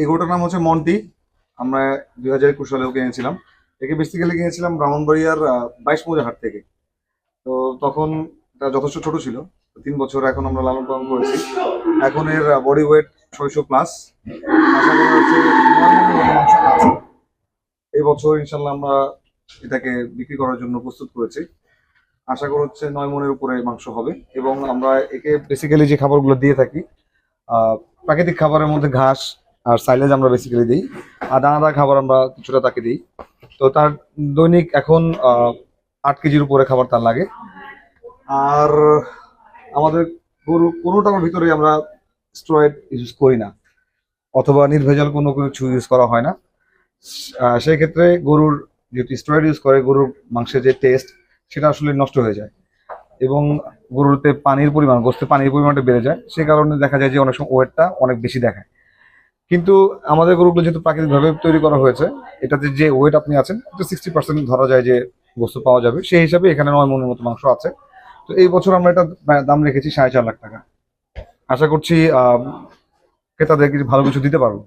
এই গরুটার নাম হচ্ছে মন্টি। আমরা দুই হাজার একুশ সালেও কিনেছিলাম একে বেসিক্যালি কিনেছিলাম ব্রাহ্মণবাড়িয়ার বাইশ মৌজা হাট থেকে। তো তখন এটা যথেষ্ট ছোট ছিল। তিন বছর এখন আমরা লালন পালন করেছি। এখন এর বডি ওয়েট ছয়শো প্লাস আশা। এই বছর ইনশাল্লাহ আমরা এটাকে বিক্রি করার জন্য প্রস্তুত করেছি। আশা করা হচ্ছে নয় মনের উপরে মাংস হবে এবং আমরা একে বেসিক্যালি যে খাবারগুলো দিয়ে থাকি প্রাকৃতিক খাবারের মধ্যে ঘাস আর সাইলেজ আমরা বেসিক্যালি দিই। আর দানাদার খাবার আমরা কিছুটা তাকে দিই। তো তার দৈনিক এখন আট কেজির উপরে খাবার তার লাগে। আর আমাদের গরু কোনোটার ভিতরে আমরা স্টেরয়েড ইউজ করি না। অথবা নির্ভেজাল কোনো কিছু ইউজ করা হয় না। সেই ক্ষেত্রে গরুর যেহেতু স্টেরয়েড ইউজ করে, গরুর মাংসের যে টেস্ট সেটা আসলে নষ্ট হয়ে যায়। এবং গরুতে পানির পরিমাণ গোস্তে পানির পরিমাণটা বেড়ে যায়। সে কারণে দেখা যায় যে অনেক সময় ওয়েটটা অনেক বেশি দেখায়। কিন্তু আমাদের গরুগুলো যেহেতু প্রাকৃতিকভাবে তৈরি করা হয়েছে, এটাতে যে ওয়েট আপনি আছেন তো সিক্সটি পার্সেন্ট ধরা যায় যে বস্তু পাওয়া যাবে। সেই হিসাবে এখানে নয় মনের মতো মাংস আছে। তো এই বছর আমরা এটা দাম রেখেছি সাড়ে চার লাখ টাকা। আশা করছি ক্রেতাদের কিছু ভালো কিছু দিতে পারব।